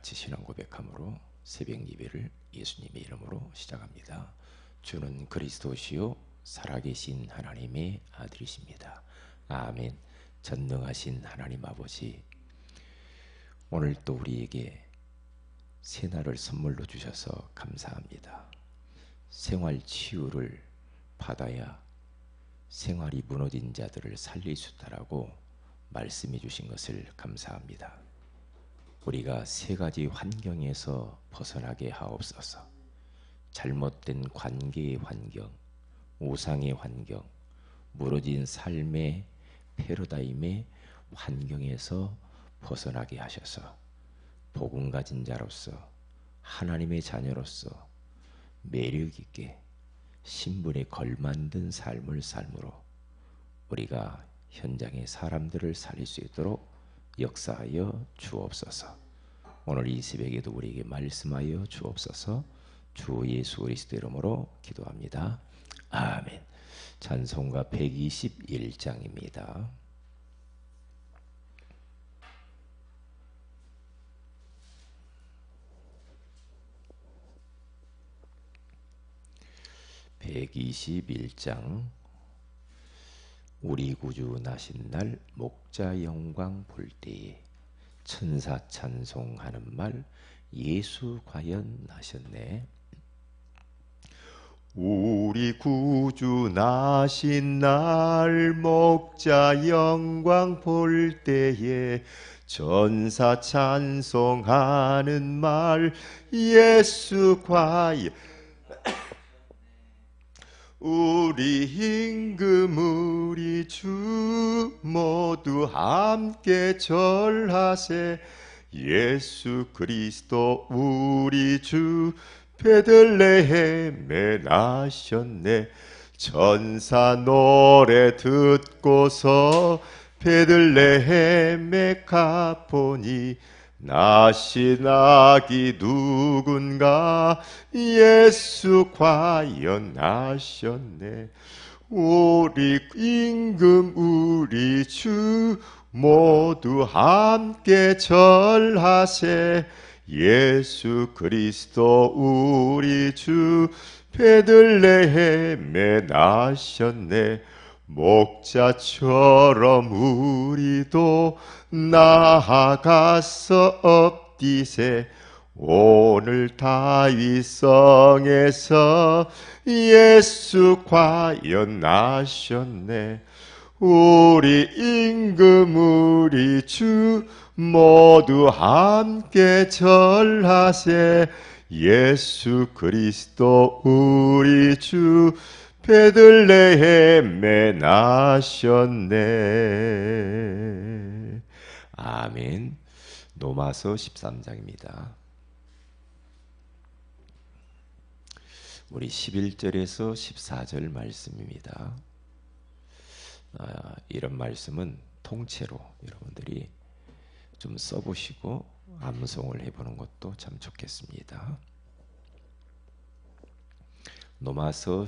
같이 신앙 고백함으로 새벽 예배를 예수님의 이름으로 시작합니다. 주는 그리스도시요 살아계신 하나님의 아들이십니다. 아멘. 전능하신 하나님 아버지 오늘 또 우리에게 새날을 선물로 주셔서 감사합니다. 생활 치유를 받아야 생활이 무너진 자들을 살릴 수 있다라고 말씀해 주신 것을 감사합니다. 우리가 세 가지 환경에서 벗어나게 하옵소서. 잘못된 관계의 환경, 우상의 환경, 무너진 삶의 패러다임의 환경에서 벗어나게 하셔서 복음 가진 자로서 하나님의 자녀로서 매력 있게 신분에 걸만든 삶을 삶으로 우리가 현장의 사람들을 살릴 수 있도록 역사하여 주옵소서. 오늘 이 새벽에도 우리에게 말씀하여 주옵소서. 주 예수 그리스도 이름으로 기도합니다. 아멘. 찬송가 121장입니다. (121장) 우리 구주 나신 날 목자 영광 볼 때에 천사 찬송하는 말 예수 과연 나셨네. 우리 구주 나신 날 목자 영광 볼 때에 전사 찬송하는 말 예수 과연 우리 임금 우리 주 모두 함께 절하세. 예수 그리스도 우리 주 베들레헴에 나셨네. 전사 노래 듣고서 베들레헴에 가보니 나신 아기 누군가 예수 과연 나셨네. 우리 임금 우리 주 모두 함께 절하세. 예수 그리스도 우리 주 베들레헴에 나셨네 목자처럼 우리도 나아가서 엎디세. 오늘 다윗성에서 예수 과연 나셨네. 우리 임금 우리 주 모두 함께 절하세. 예수 그리스도 우리 주 베들레헴에 나셨네. 아멘. 노마서 13장입니다. 우리 11절에서 14절 말씀입니다. 아, 이런 말씀은 통째로 여러분들이 좀 써보시고 암송을 해보는 것도 참 좋겠습니다. 노마서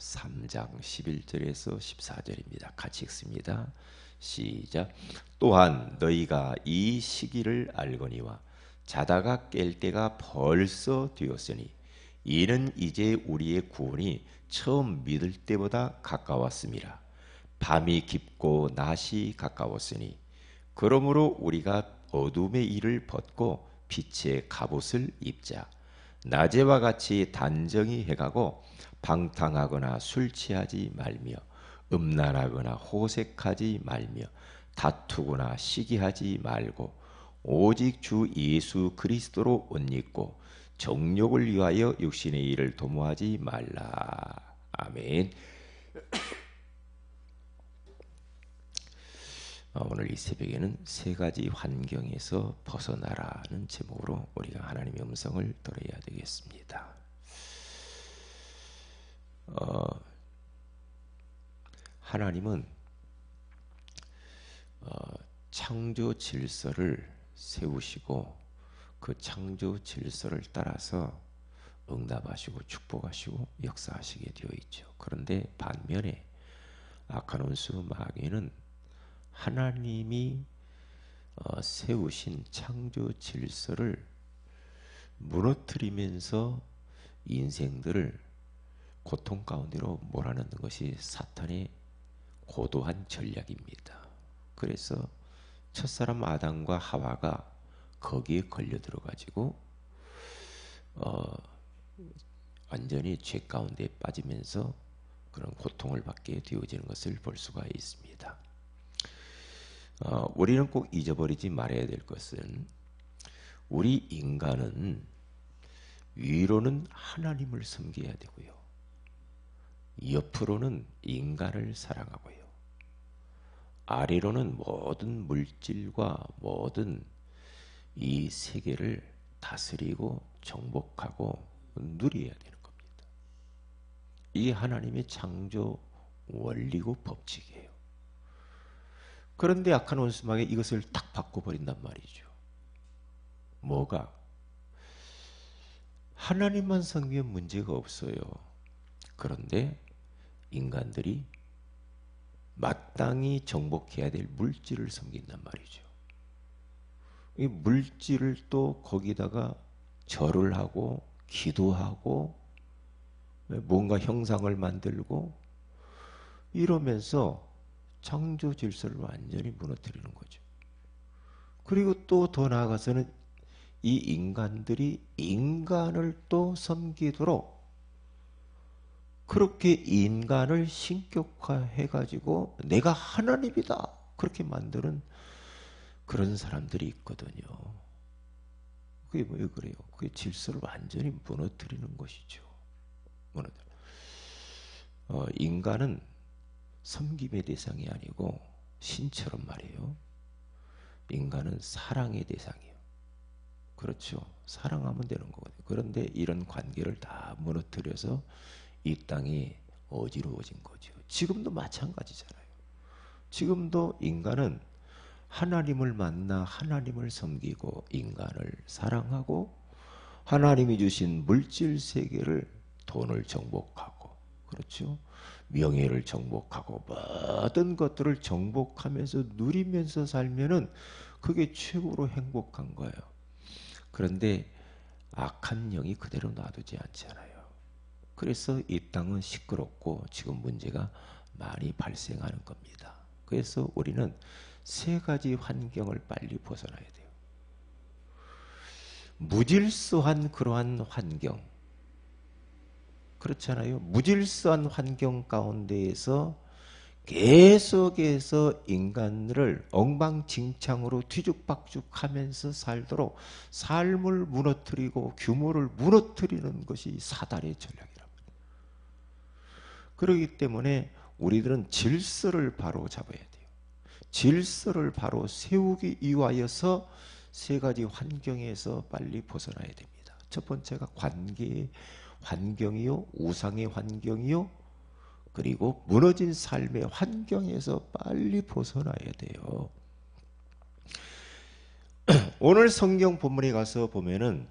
13장 11절에서 14절입니다. 같이 읽습니다. 시작. 또한 너희가 이 시기를 알거니와 자다가 깰 때가 벌써 되었으니 이는 이제 우리의 구원이 처음 믿을 때보다 가까웠습니다. 밤이 깊고 낮이 가까웠으니 그러므로 우리가 어둠의 일을 벗고 빛의 갑옷을 입자. 낮에와 같이 단정히 해가고 방탕하거나 술 취하지 말며 음란하거나 호색하지 말며 다투거나 시기하지 말고 오직 주 예수 그리스도로 옷 입고 정욕을 위하여 육신의 일을 도모하지 말라. 아멘. 어, 오늘 이 새벽에는 세 가지 환경에서 벗어나라는 제목으로 우리가 하나님의 음성을 들어야 되겠습니다. 어, 하나님은 어, 창조 질서를 세우시고 그 창조 질서를 따라서 응답하시고 축복하시고 역사하시게 되어 있죠. 그런데 반면에 원수 마귀는 하나님이 어, 세우신 창조 질서를 무너뜨리면서 인생들을 고통 가운데로 몰아넣는 것이 사탄의 고도한 전략입니다. 그래서 첫사람 아담과 하와가 거기에 걸려 들어 가지고 어, 완전히 죄 가운데 빠지면서 그런 고통을 받게 되어지는 것을 볼 수가 있습니다. 어, 우리는 꼭 잊어버리지 말아야 될 것은 우리 인간은 위로는 하나님을 섬겨야 되고요. 옆으로는 인간을 사랑하고요. 아래로는 모든 물질과 모든 이 세계를 다스리고 정복하고 누려야 되는 겁니다. 이 하나님의 창조 원리고 법칙이에요. 그런데 악한 원수막에 이것을 딱 바꿔버린단 말이죠. 뭐가? 하나님만 섬기면 문제가 없어요. 그런데 인간들이 마땅히 정복해야 될 물질을 섬긴단 말이죠. 이 물질을 또 거기다가 절을 하고 기도하고 뭔가 형상을 만들고 이러면서 창조 질서를 완전히 무너뜨리는 거죠. 그리고 또 더 나아가서는 이 인간들이 인간을 또 섬기도록 그렇게 인간을 신격화해 가지고 내가 하나님이다 그렇게 만드는 그런 사람들이 있거든요. 그게 왜 그래요? 그게 질서를 완전히 무너뜨리는 것이죠. 무너뜨. 어, 인간은 섬김의 대상이 아니고 신처럼 말이에요. 인간은 사랑의 대상이에요. 그렇죠. 사랑하면 되는 거거든요. 그런데 이런 관계를 다 무너뜨려서 이 땅이 어지러워진 거죠. 지금도 마찬가지잖아요. 지금도 인간은 하나님을 만나 하나님을 섬기고 인간을 사랑하고 하나님이 주신 물질 세계를 돈을 정복하고 그렇죠. 명예를 정복하고 모든 것들을 정복하면서 누리면서 살면은 그게 최고로 행복한 거예요. 그런데 악한 영이 그대로 놔두지 않잖아요. 그래서 이 땅은 시끄럽고 지금 문제가 많이 발생하는 겁니다. 그래서 우리는 세 가지 환경을 빨리 벗어나야 돼요. 무질서한 그러한 환경, 그렇잖아요. 무질서한 환경 가운데에서 계속해서 인간을 엉망진창으로 뒤죽박죽하면서 살도록 삶을 무너뜨리고 규모를 무너뜨리는 것이 사단의 말이에요. 그렇기 때문에 우리들은 질서를 바로 잡아야 돼요. 질서를 바로 세우기 위하여서 세 가지 환경에서 빨리 벗어나야 됩니다. 첫 번째가 관계의 환경이요, 우상의 환경이요, 그리고 무너진 삶의 환경에서 빨리 벗어나야 돼요. 오늘 성경 본문에 가서 보면은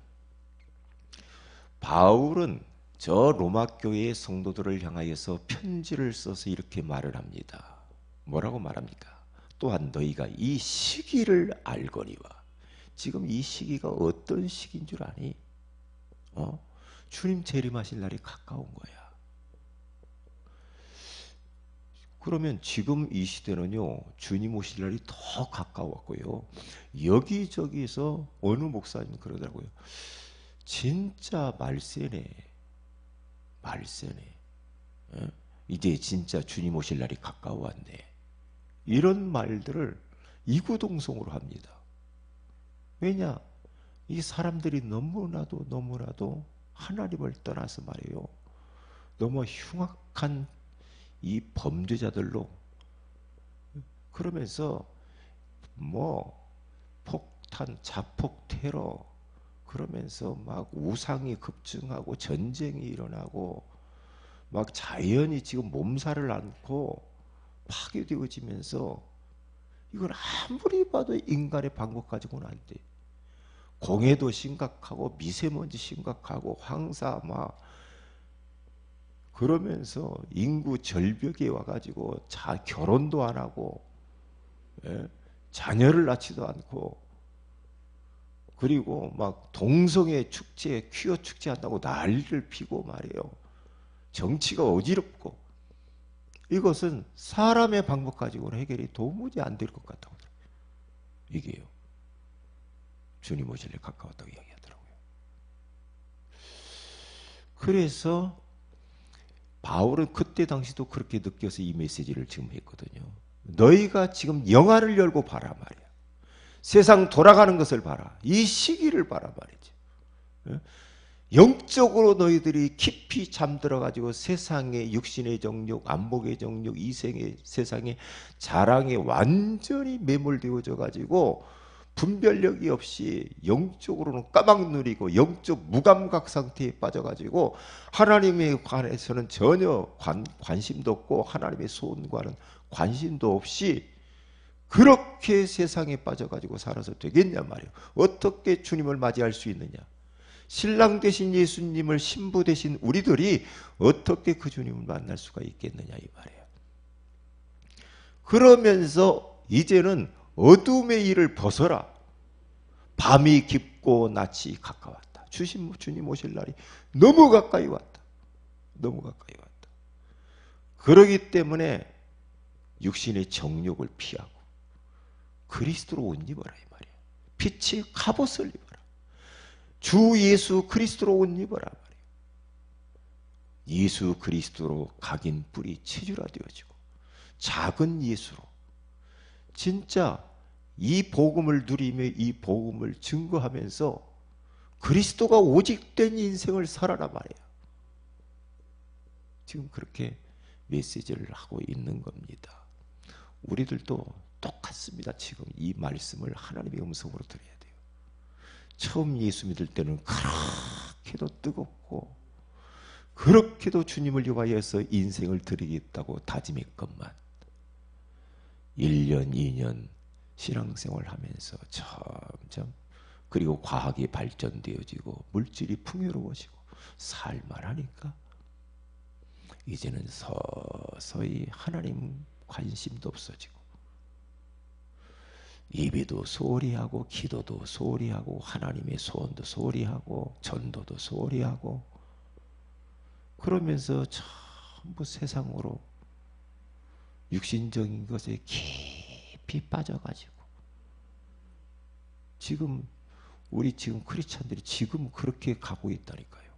바울은 저 로마 교회의 성도들을 향하여서 편지를 써서 이렇게 말을 합니다. 뭐라고 말합니까? 또한 너희가 이 시기를 알거니와 지금 이 시기가 어떤 시기인 줄 아니? 어? 주님 재림하실 날이 가까운 거야. 그러면 지금 이 시대는요, 주님 오실 날이 더 가까웠고요. 여기저기서 어느 목사님 그러더라고요. 진짜 말세네. 말세네. 어? 이제 진짜 주님 오실 날이 가까웠네. 이런 말들을 이구동성으로 합니다. 왜냐? 이 사람들이 너무나도 너무나도 하나님을 떠나서 말이에요. 너무 흉악한 이 범죄자들로 그러면서 뭐 폭탄, 자폭 테러 그러면서 막 우상이 급증하고 전쟁이 일어나고 막 자연이 지금 몸살을 앓고 파괴되어지면서 이건 아무리 봐도 인간의 방법 가지고는 안 돼. 공해도 심각하고 미세먼지 심각하고 황사 막 그러면서 인구 절벽에 와가지고 자 결혼도 안 하고 예? 자녀를 낳지도 않고 그리고 막 동성애 축제, 퀴어 축제 한다고 난리를 피고 말이에요. 정치가 어지럽고 이것은 사람의 방법 가지고는 해결이 도무지 안 될 것 같다고 이게요. 주님 오실래 가까웠다고 이야기하더라고요. 그래서 바울은 그때 당시도 그렇게 느껴서 이 메시지를 지금 했거든요. 너희가 지금 영화를 열고 봐라 말이야. 세상 돌아가는 것을 봐라. 이 시기를 봐라 말이죠. 예? 영적으로 너희들이 깊이 잠들어 가지고 세상의 육신의 정욕, 안목의 정욕, 이생의 세상의 자랑에 완전히 매몰되어져 가지고 분별력이 없이 영적으로는 까막 누리고 영적 무감각 상태에 빠져 가지고 하나님에 관해서는 전혀 관, 관심도 없고 하나님의 소원과는 관심도 없이 그렇게 세상에 빠져가지고 살아서 되겠냐 말이에요. 어떻게 주님을 맞이할 수 있느냐. 신랑 대신 예수님을 신부 대신 우리들이 어떻게 그 주님을 만날 수가 있겠느냐 이 말이에요. 그러면서 이제는 어둠의 일을 벗어라. 밤이 깊고 낮이 가까웠다. 주신 주님 오실 날이 너무 가까이 왔다. 너무 가까이 왔다. 그러기 때문에 육신의 정욕을 피하고 그리스도로 옷 입어라 이 말이야. 빛이 갑옷을 입어라. 주 예수 그리스도로 옷 입어라 말이야. 예수 그리스도로 각인 뿌리 체주라 되어지고 작은 예수로 진짜 이 복음을 누리며 이 복음을 증거하면서 그리스도가 오직 된 인생을 살아라 말이야. 지금 그렇게 메시지를 하고 있는 겁니다. 우리들도 똑같습니다. 지금 이 말씀을 하나님의 음성으로 들어야 돼요. 처음 예수 믿을 때는 그렇게도 뜨겁고 그렇게도 주님을 위하여서 인생을 드리겠다고 다짐했건만 1년, 2년 신앙생활 하면서 점점 그리고 과학이 발전되어지고 물질이 풍요로워지고 살만하니까 이제는 서서히 하나님 관심도 없어지고 예배도 소홀히 하고 기도도 소홀히 하고 하나님의 소원도 소홀히 하고 전도도 소홀히 하고 그러면서 전부 세상으로 육신적인 것에 깊이 빠져가지고 지금 우리 지금 크리스찬들이 지금 그렇게 가고 있다니까요.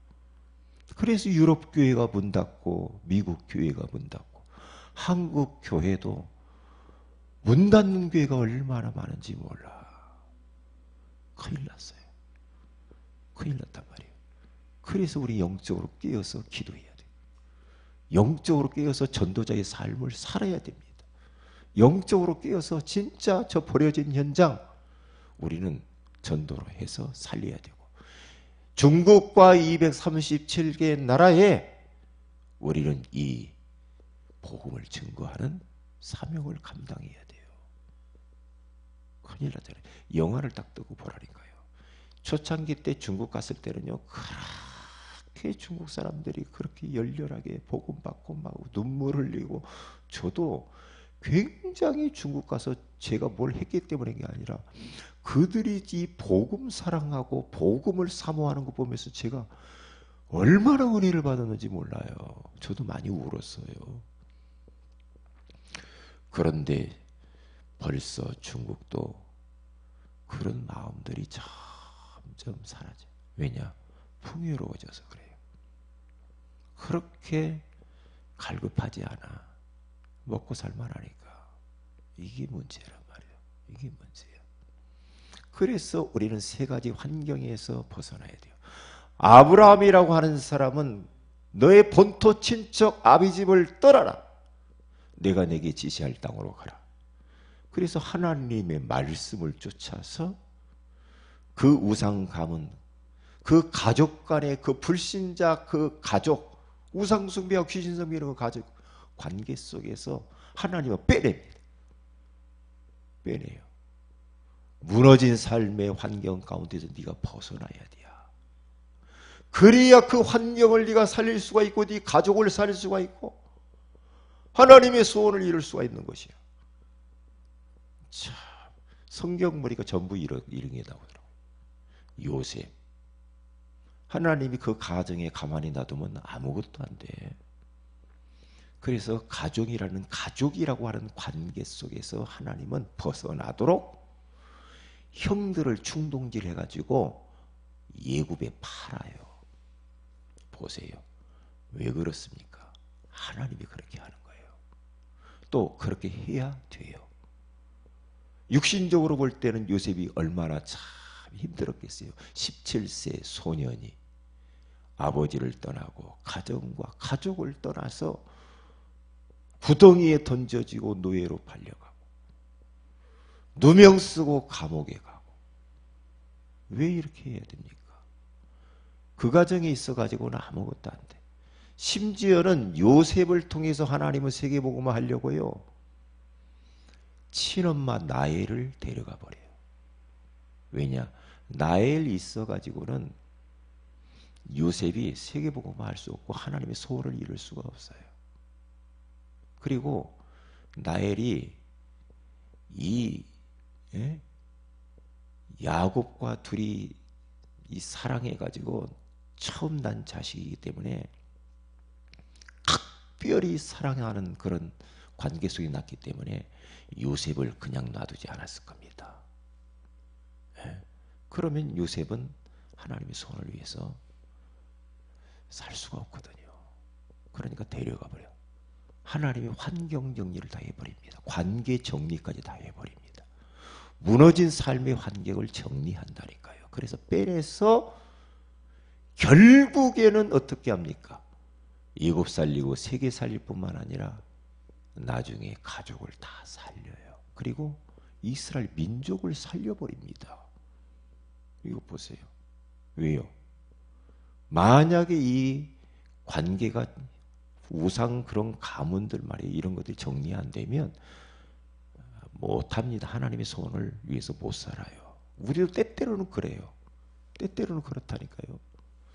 그래서 유럽 교회가 문 닫고 미국 교회가 문 닫고 한국 교회도 문 닫는 교회가 얼마나 많은지 몰라. 큰일 났어요. 큰일 났단 말이에요. 그래서 우리 영적으로 깨어서 기도해야 돼요. 영적으로 깨어서 전도자의 삶을 살아야 됩니다. 영적으로 깨어서 진짜 저 버려진 현장 우리는 전도로 해서 살려야 되고 중국과 237개 나라에 우리는 이 복음을 증거하는 사명을 감당해야 돼요. 큰일 나잖아요. 영화를 딱 뜨고 보라니까요. 초창기 때 중국 갔을 때는요. 그렇게 중국 사람들이 그렇게 열렬하게 복음 받고 막 눈물 흘리고 저도 굉장히 중국 가서 제가 뭘 했기 때문에 게 아니라 그들이 이 복음 사랑하고 복음을 사모하는 거 보면서 제가 얼마나 은혜를 받았는지 몰라요. 저도 많이 울었어요. 그런데 벌써 중국도 그런 마음들이 점점 사라져. 왜냐? 풍요로워져서 그래요. 그렇게 갈급하지 않아. 먹고 살만하니까. 이게 문제란 말이에요. 이게 문제예요. 그래서 우리는 세 가지 환경에서 벗어나야 돼요. 아브라함이라고 하는 사람은 너의 본토 친척 아비집을 떠나라. 내가 내게 지시할 땅으로 가라. 그래서 하나님의 말씀을 쫓아서 그 우상 가문, 그 가족 간의 그 불신자 그 가족, 우상 숭배와 귀신 숭배하는 그 가족 관계 속에서 하나님을 빼냅니다. 빼내요. 무너진 삶의 환경 가운데서 네가 벗어나야 돼. 그래야 그 환경을 네가 살릴 수가 있고 네 가족을 살릴 수가 있고 하나님의 소원을 이룰 수가 있는 것이야. 참 성경 머리가 전부 이런, 게 나오더라고요. 요셉. 하나님이 그 가정에 가만히 놔두면 아무것도 안 돼. 그래서 가족이라는 가족이라고 하는 관계 속에서 하나님은 벗어나도록 형들을 충동질 해가지고 예굽에 팔아요. 보세요. 왜 그렇습니까? 하나님이 그렇게 하는 거예요. 또 그렇게 해야 돼요. 육신적으로 볼 때는 요셉이 얼마나 참 힘들었겠어요. 17세 소년이 아버지를 떠나고 가정과 가족을 떠나서 구덩이에 던져지고 노예로 팔려가고 누명 쓰고 감옥에 가고 왜 이렇게 해야 됩니까? 그 가정에 있어 가지고는 아무것도 안 돼. 심지어는 요셉을 통해서 하나님은 세계복음을 하려고요. 친엄마 나엘을 데려가 버려요. 왜냐? 나엘 있어 가지고는 요셉이 세계복음을 할수 없고 하나님의 소원을 이룰 수가 없어요. 그리고 나엘이 이 예? 야곱과 둘이 이 사랑해 가지고 처음 난 자식이기 때문에 각별히 사랑하는 그런 관계 속에 났기 때문에 요셉을 그냥 놔두지 않았을 겁니다. 예? 그러면 요셉은 하나님의 소원을 위해서 살 수가 없거든요. 그러니까 데려가 버려. 하나님이 환경 정리를 다 해버립니다. 관계 정리까지 다 해버립니다. 무너진 삶의 환경을 정리한다니까요. 그래서 빼내서 결국에는 어떻게 합니까? 일곱 살리고 세계 살릴 뿐만 아니라 나중에 가족을 다 살려요. 그리고 이스라엘 민족을 살려버립니다. 이거 보세요. 왜요? 만약에 이 관계가 우상 그런 가문들 말이에요. 이런 것들이 정리 안 되면 못합니다. 하나님의 소원을 위해서 못 살아요. 우리도 때때로는 그래요. 때때로는 그렇다니까요.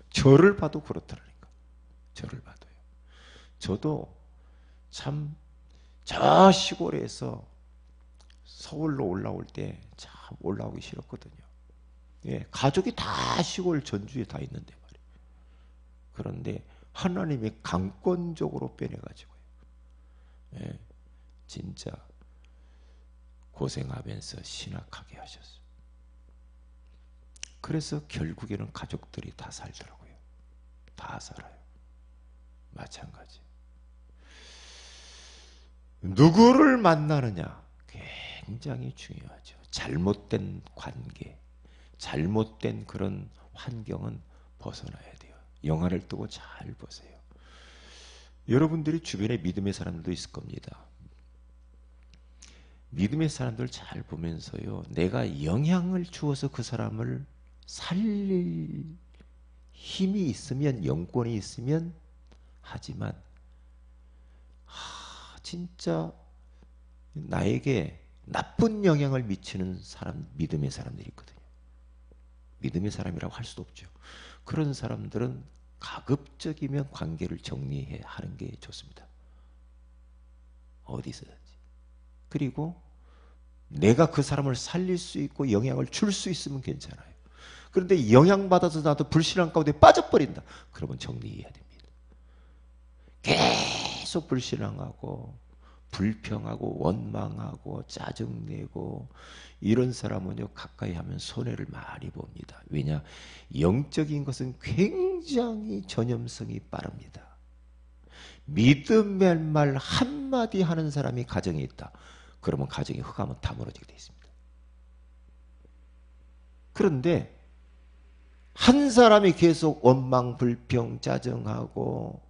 저를 봐도 그렇다니까. 저를 봐도요. 저도 참 저 시골에서 서울로 올라올 때 참 올라오기 싫었거든요. 예, 가족이 다 시골 전주에 다 있는데 말이에요. 그런데 하나님이 강권적으로 빼내가지고요. 예, 진짜 고생하면서 신학하게 하셨어요. 그래서 결국에는 가족들이 다 살더라고요. 다 살아요. 마찬가지. 누구를 만나느냐 굉장히 중요하죠. 잘못된 관계, 잘못된 그런 환경은 벗어나야 돼요. 영화를 뜨고 잘 보세요. 여러분들이 주변에 믿음의 사람들도 있을 겁니다. 믿음의 사람들 잘 보면서요. 내가 영향을 주어서 그 사람을 살릴 힘이 있으면 영권이 있으면 하지만 하, 진짜 나에게 나쁜 영향을 미치는 사람 믿음의 사람들이 있거든요. 믿음의 사람이라고 할 수도 없죠. 그런 사람들은 가급적이면 관계를 정리해 하는 게 좋습니다. 어디서든지. 그리고 내가 그 사람을 살릴 수 있고 영향을 줄 수 있으면 괜찮아요. 그런데 영향받아서 나도 불신앙 가운데 빠져버린다. 그러면 정리해야 됩니다. 계속 불신앙하고 불평하고 원망하고 짜증내고 이런 사람은요 가까이 하면 손해를 많이 봅니다. 왜냐 영적인 것은 굉장히 전염성이 빠릅니다. 믿음의 말 한마디 하는 사람이 가정에 있다. 그러면 가정이 흑하면 다 무너지게 되어 있습니다. 그런데 한 사람이 계속 원망, 불평, 짜증하고 예,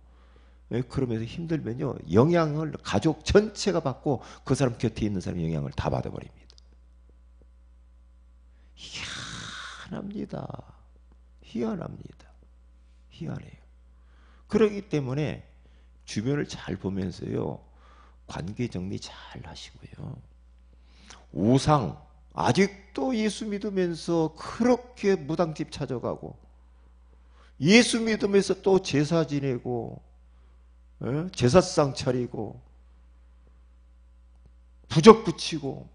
그러면서 힘들면요 영향을 가족 전체가 받고 그 사람 곁에 있는 사람이 영향을 다 받아버립니다. 희한합니다. 희한합니다. 희한해요. 그러기 때문에 주변을 잘 보면서요 관계 정리 잘 하시고요. 우상 아직도 예수 믿으면서 그렇게 무당집 찾아가고 예수 믿으면서 또 제사 지내고 예? 제사상 차리고 부적 붙이고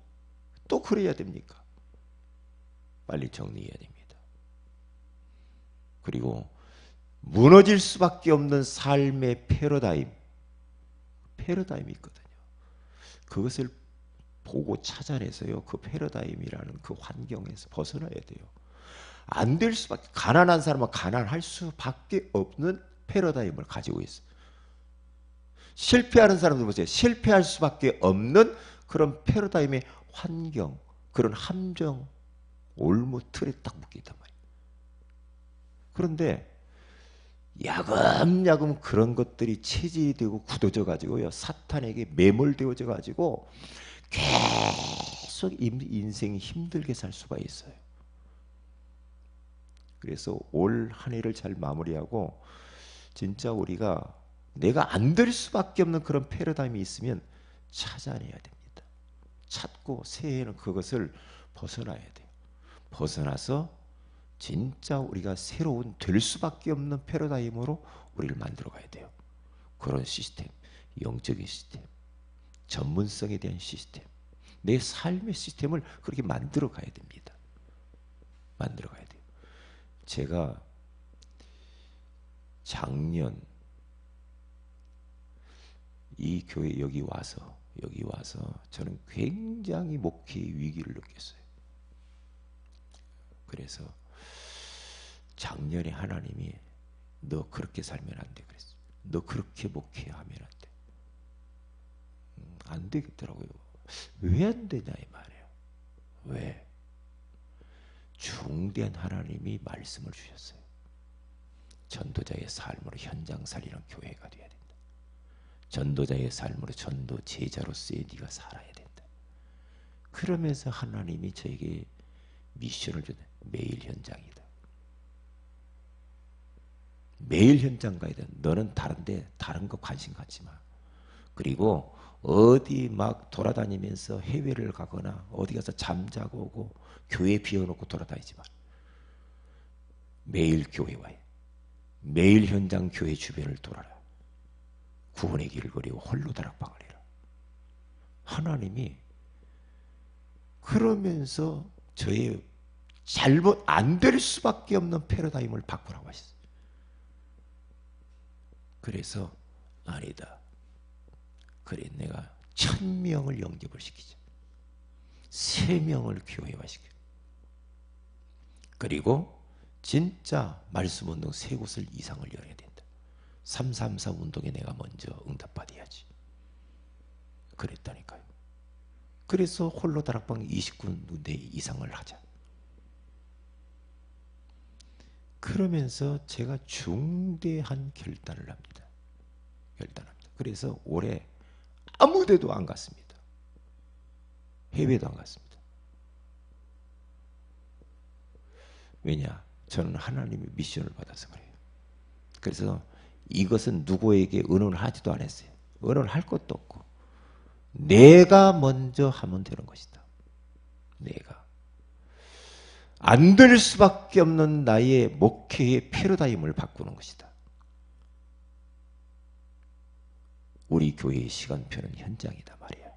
또 그래야 됩니까? 빨리 정리해야 됩니다. 그리고 무너질 수밖에 없는 삶의 패러다임, 패러다임이 있거든요. 그것을 보고 찾아내서요. 그 패러다임이라는 그 환경에서 벗어나야 돼요. 안 될 수밖에 가난한 사람은 가난할 수밖에 없는 패러다임을 가지고 있어. 실패하는 사람들 보세요. 실패할 수밖에 없는 그런 패러다임의 환경, 그런 함정, 올무 틀에 딱 묶여 있단 말이에요. 그런데 야금야금 그런 것들이 체질이 되고 굳어져 가지고요. 사탄에게 매몰되어져 가지고 계속 인생이 힘들게 살 수가 있어요. 그래서 올 한 해를 잘 마무리하고 진짜 우리가 내가 안 될 수밖에 없는 그런 패러다임이 있으면 찾아내야 됩니다. 찾고 새해에는 그것을 벗어나야 돼요. 벗어나서 진짜 우리가 새로운 될 수밖에 없는 패러다임으로 우리를 만들어 가야 돼요. 그런 시스템, 영적인 시스템, 전문성에 대한 시스템, 내 삶의 시스템을 그렇게 만들어 가야 됩니다. 만들어 가야 돼요. 제가 작년 이 교회 여기 와서 여기 와서 저는 굉장히 목회의 위기를 느꼈어요. 그래서 작년에 하나님이 너 그렇게 살면 안 돼 그랬어. 너 그렇게 목회하면 안 돼. 음, 안 되겠더라고요. 왜 안 되냐 이 말이에요. 왜? 중대한 하나님이 말씀을 주셨어요. 전도자의 삶으로 현장 살리는 교회가 돼야 된다. 전도자의 삶으로 전도 제자로서의 네가 살아야 된다. 그러면서 하나님이 저에게 미션을 주는 매일 현장이다. 매일 현장 가야 돼. 너는 다른데 다른 거 관심 갖지 마. 그리고 어디 막 돌아다니면서 해외를 가거나 어디 가서 잠자고 오고 교회 비워놓고 돌아다니지 마. 매일 교회 와요. 매일 현장 교회 주변을 돌아라. 구원의 길을 걸이고 홀로 다락방을 해라. 하나님이 그러면서 저의 잘못 안 될 수밖에 없는 패러다임을 바꾸라고 하셨어요. 그래서 아니다. 그래 내가 천 명을 영접을 시키자. 세 명을 교회화 시켜. 그리고 진짜 말씀 운동 세 곳을 이상을 열어야 된다. 334 운동에 내가 먼저 응답받아야지. 그랬다니까요. 그래서 홀로 다락방 29군데 이상을 하자. 그러면서 제가 중대한 결단을 합니다. 결단합니다. 그래서 올해 아무 데도 안 갔습니다. 해외도 안 갔습니다. 왜냐? 저는 하나님의 미션을 받아서 그래요. 그래서 이것은 누구에게 의논을 하지도 않았어요. 의논을 할 것도 없고 내가 먼저 하면 되는 것이다. 내가 안 될 수밖에 없는 나의 목회의 패러다임을 바꾸는 것이다. 우리 교회의 시간표는 현장이다 말이야.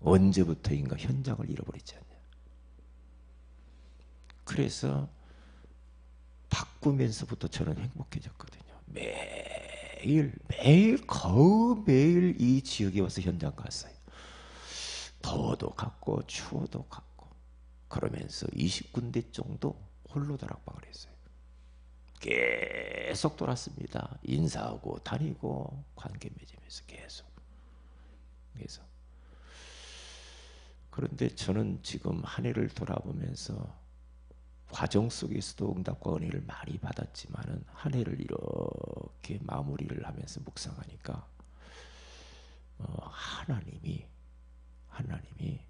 언제부터인가 현장을 잃어버리지 않냐. 그래서 바꾸면서부터 저는 행복해졌거든요. 매일 매일 거의 매일 이 지역에 와서 현장 갔어요. 더워도 갔고 추워도 갔고 그러면서 20군데 정도 홀로 다락방을 했어요. 계속 돌았습니다. 인사하고 다니고 관계 맺으면서 계속. 그래서 그런데 저는 지금 한 해를 돌아보면서 과정 속에서도 응답과 은혜를 많이 받았지만은 한 해를 이렇게 마무리를 하면서 묵상하니까 어, 하나님이 하나님이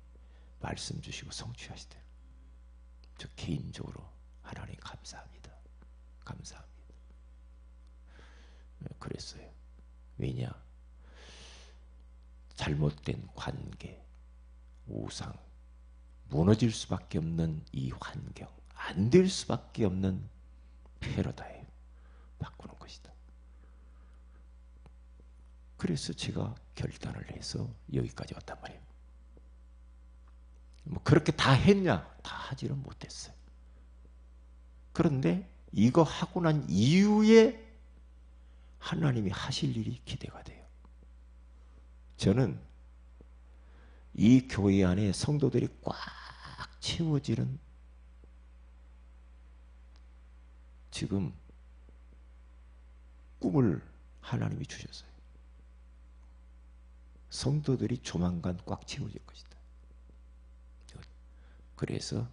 말씀 주시고 성취하시대. 저 개인적으로 하나님 감사합니다. 감사합니다. 네, 그랬어요. 왜냐? 잘못된 관계, 우상, 무너질 수밖에 없는 이 환경, 안 될 수밖에 없는 패러다임 바꾸는 것이다. 그래서 제가 결단을 해서 여기까지 왔단 말이에요. 뭐 그렇게 다 했냐? 다 하지는 못했어요. 그런데 이거 하고 난 이후에 하나님이 하실 일이 기대가 돼요. 저는 이 교회 안에 성도들이 꽉 채워지는 지금 꿈을 하나님이 주셨어요. 성도들이 조만간 꽉 채워질 것이다. 그래서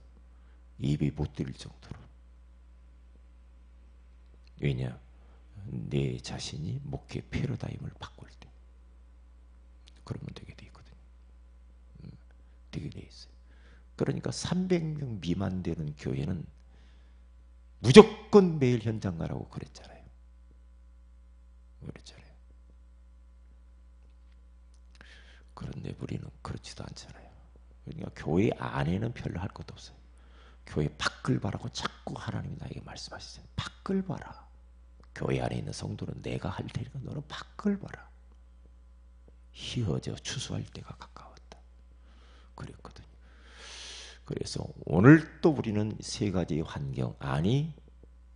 입이 못 들릴 정도로. 왜냐? 내 자신이 목회 패러다임을 바꿀 때. 그러면 되게 돼 있거든요. 음, 되게 돼 있어요. 그러니까 300명 미만 되는 교회는 무조건 매일 현장 가라고 그랬잖아요. 그랬잖아요. 그런데 우리는 그렇지도 않잖아요. 그러니까 교회 안에는 별로 할 것도 없어요. 교회 밖을 바라고 자꾸 하나님이 나에게 말씀하시죠. 밖을 봐라. 교회 안에 있는 성도는 내가 할 테니까 너는 밖을 봐라. 희어져 추수할 때가 가까웠다. 그랬거든요. 그래서 오늘 또 우리는 세 가지 환경 아니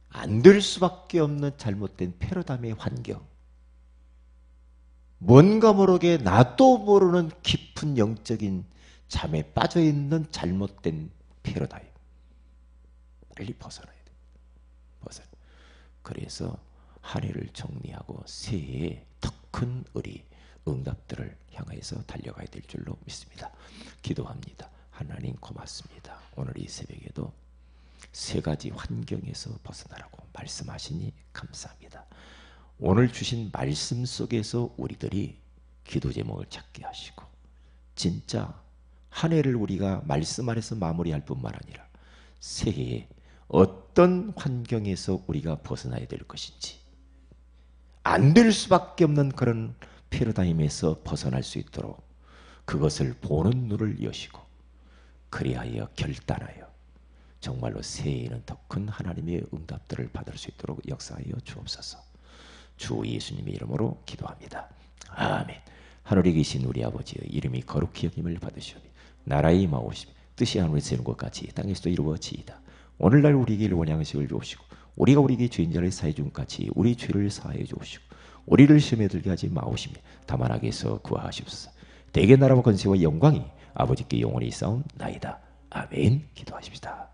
안 될 수밖에 없는 잘못된 패러다임의 환경 뭔가 모르게 나도 모르는 깊은 영적인 잠에 빠져 있는 잘못된 패러다임 빨리 벗어나야 돼. 벗어. 그래서 한 해를 정리하고 새해에 더큰 의리, 응답들을 향해서 달려가야 될 줄로 믿습니다. 기도합니다. 하나님 고맙습니다. 오늘 이 새벽에도 세 가지 환경에서 벗어나라고 말씀하시니 감사합니다. 오늘 주신 말씀 속에서 우리들이 기도 제목을 찾게 하시고 진짜 한 해를 우리가 말씀 안에서 마무리할 뿐만 아니라 새해에 어떤 환경에서 우리가 벗어나야 될 것인지 안 될 수밖에 없는 그런 패러다임에서 벗어날 수 있도록 그것을 보는 눈을 여시고 그리하여 결단하여 정말로 새해에는 더 큰 하나님의 응답들을 받을 수 있도록 역사하여 주옵소서. 주 예수님의 이름으로 기도합니다. 아멘. 하늘에 계신 우리 아버지의 이름이 거룩히 여김을 받으시오니 나라의 임하오심 뜻이 하늘에서 이룬 것 같이 땅에서도 이루어지이다. 오늘날 우리에게 원하는 것을 주옵시고 우리가 우리에게 죄인자를 사해 준 같이 우리 죄를 사하여 주옵시고 우리를 시험에 들게 하지 마오시며 다만 악에서 구하시옵소서. 대개 나라와 건세와 영광이 아버지께 영원히 싸운 나이다. 아멘. 기도하십시다.